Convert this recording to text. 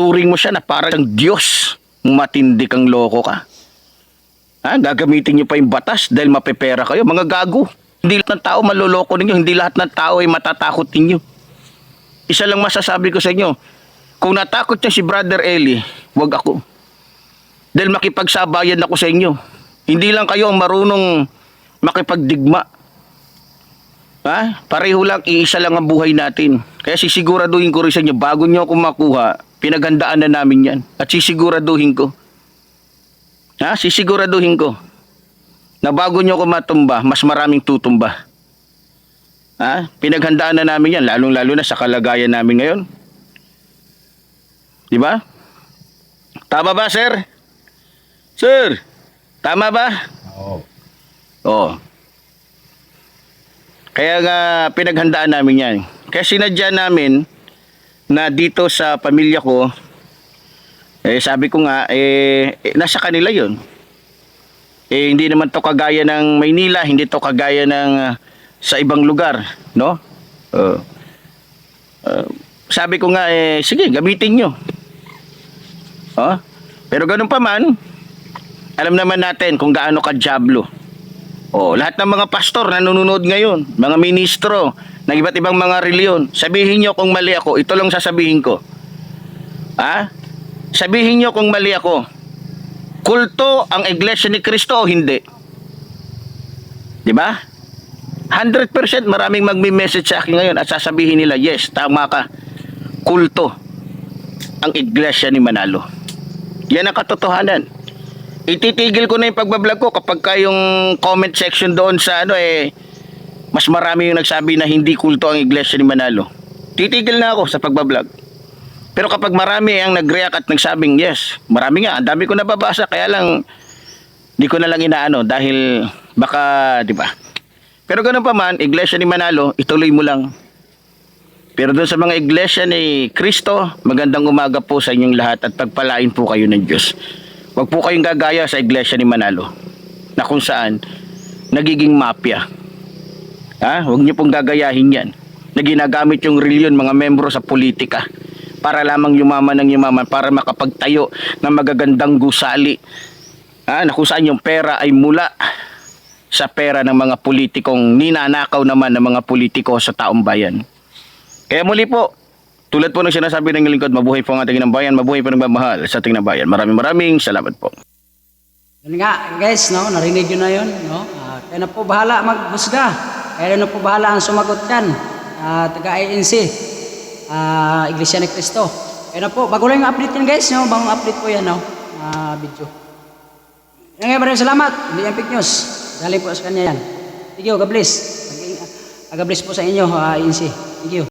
turing mo siya na parang Diyos. Matindi kang loko ka. Ha? Gagamitin niyo pa yung batas dahil mapepera kayo. Mga gago. Hindi lahat ng tao maloloko ninyo. Hindi lahat ng tao ay matatakot ninyo. Isa lang masasabi ko sa inyo. Kung natakot niya si Brother Eli, wag ako. Dahil makipagsabayan ako sa inyo. Hindi lang kayo ang marunong makipagdigma. Ha? Pareho lang, iisa lang ang buhay natin. Kaya sisiguraduhin ko rin sa inyo, bago nyo ako makuha, pinagandaan na namin yan. At sisiguraduhin ko. Ha? Sisiguraduhin ko. Na bago nyo ako matumba, mas maraming tutumba. Ha? Pinaghandaan na namin yan, lalong-lalo na sa kalagayan namin ngayon. Di ba? Tama ba, sir? Sir, tama ba? Oo. Oo. Kaya nga pinaghandaan namin yan. Kaya sinadya namin na dito sa pamilya ko, eh sabi ko nga, eh, eh, nasa kanila yon. Eh hindi naman to kagaya ng Maynila, hindi to kagaya ng ah, sa ibang lugar, no? Oo. Ah, sabi ko nga, eh, sige, gamitin nyo. Oh? Pero ganun pa man, alam naman natin kung gaano ka Diablo. Oh, lahat ng mga pastor na nanonood ngayon, mga ministro ng iba't ibang mga reliyon, sabihin nyo kung mali ako, ito lang sasabihin ko. Ha? Sabihin nyo kung mali ako. Kulto ang iglesia ni Kristo o hindi? Di ba? 100% maraming magme-message sa akin ngayon at sasabihin nila, yes, tama ka. Kulto ang iglesia ni Manalo. Yan ang katotohanan. Ititigil ko na yung pagbablog ko kapag ka yung comment section doon sa ano eh mas marami yung nagsabi na hindi kulto ang iglesia ni Manalo. Titigil na ako sa pagbablog. Pero kapag marami ang nag-react at nagsabing yes, marami nga, ang dami ko nababasa kaya lang di ko na lang inaano dahil baka, di ba? Pero ganun pa man, iglesia ni Manalo, ituloy mo lang. Pero doon sa mga iglesia ni Kristo, magandang umaga po sa inyong lahat at pagpalain po kayo ng Diyos. Huwag po kayong gagaya sa iglesia ni Manalo na kung saan nagiging mafia. Ha? Huwag niyo pong gagayahin yan na ginagamit yung reliyon mga membro sa politika para lamang yumaman ng yumaman para makapagtayo ng magagandang gusali ha? na kung saan yung pera ay mula sa pera ng mga politikong ninanakaw naman ng mga politiko sa taong bayan. Kaya muli po, tulad po ng sinasabi ng lingkod, mabuhay po ang ating ng bayan, mabuhay po ng mamahal sa ating ng bayan. Maraming maraming salamat po. Yun nga, guys, no, narinig nyo na yun, no? Ah, kaya na po bahala maghusga. Kaya na po bahala ang sumagot yan. Ah, taga-INC, ah, Iglesia ni Cristo. Kaya na po, bago lang yung update yan, guys, no? Bagong update po yan, no? Ah, video. Yan nga, maraming salamat. Hindi yan fake news. Galing po sa kanya yan. Thank you, God bless. God bless po sa inyo, ah, INC. Thank you.